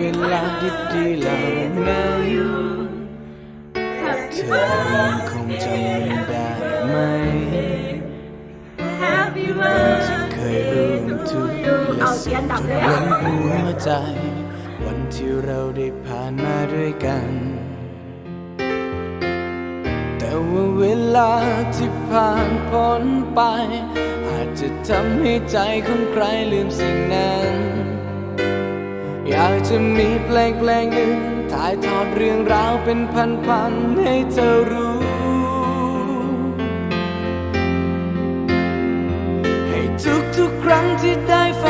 เวลาดีๆเหล่านั้นเธอคงจำได้ไหมที่เคยร่วมทุกข์และเอาสุเสียงขดับจเลนล้นหัวใจ วันที่เราได้ผ่านมาด้วยกัน แต่ว่าเวลาที่ผ่านพ้นไป อาจจะทำให้ใจของใครลืมสิ่งนั้น อยากจะมีเพลงเพลงหนึ่งถ่ายทอดเรื่องราวเป็นพันๆให้เธอรู้ ให้ทุกทุกๆครั้งที่ได้ฟัง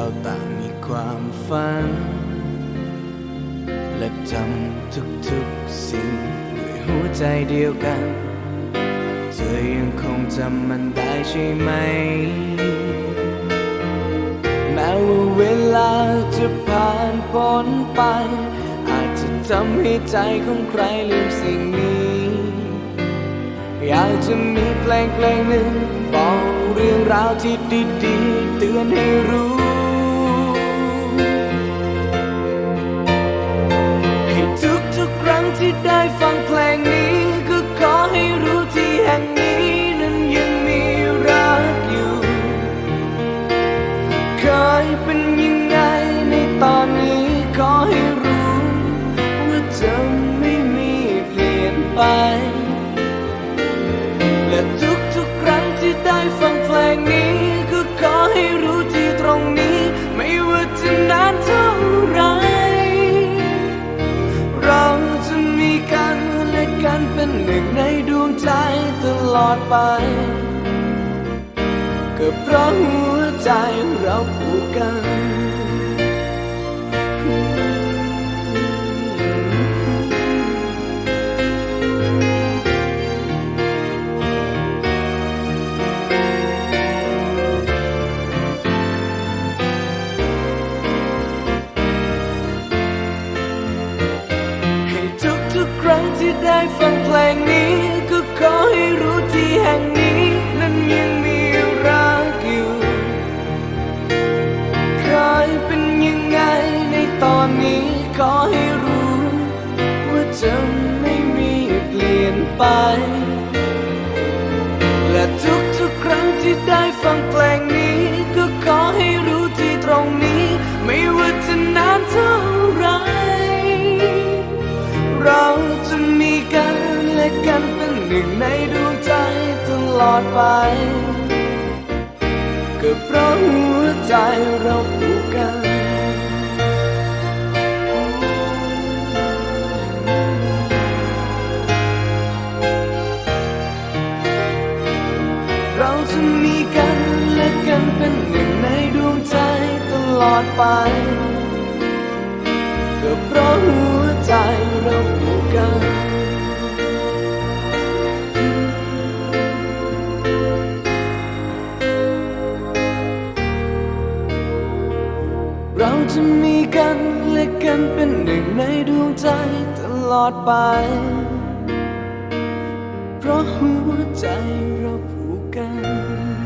เราต่างมีความฝัน และจำทุกๆสิ่งด้วยหัวใจเดียวกัน เธอยังคงจำมันได้ใช่ไหม แม้ว่าเวลาจะผ่านพ้นไป อาจจะทำให้ใจของใครลืมสิ่งนี้ อยากจะมีเพลงเพลงหนึ่งบอกเรื่องราวที่ดีๆเตือนให้รู้ ไป และทุกทุกๆครั้งที่ได้ฟังเพลงนี้ ก็ขอให้รู้ที่ตรงนี้ ไม่ว่าจะนานเท่าไร เราจะมีกันและกันเป็นหนึ่งในดวงใจตลอดไปก็เพราะหัวใจเราผูกกัน อนนี้ขอให้รู้ ว่าจะไม่มีเปลี่ยนไป และทุกทุกๆครั้งที่ได้ฟังเพลงนี้ ก็ขอให้รู้ที่ตรงนี้ ไม่ว่าจะนานเท่าไหรเราจะมีกันและกันเป็นหนึ่งในดวงใจตลอดไปก็เพราะหัวใจเราผูกกัน ไป ก็เพราะหัวใจเราผูกกันเราจะมีกันและกันเป็นหนึ่งในดวงใจตลอดไป เพราะหัวใจเราผูกกัน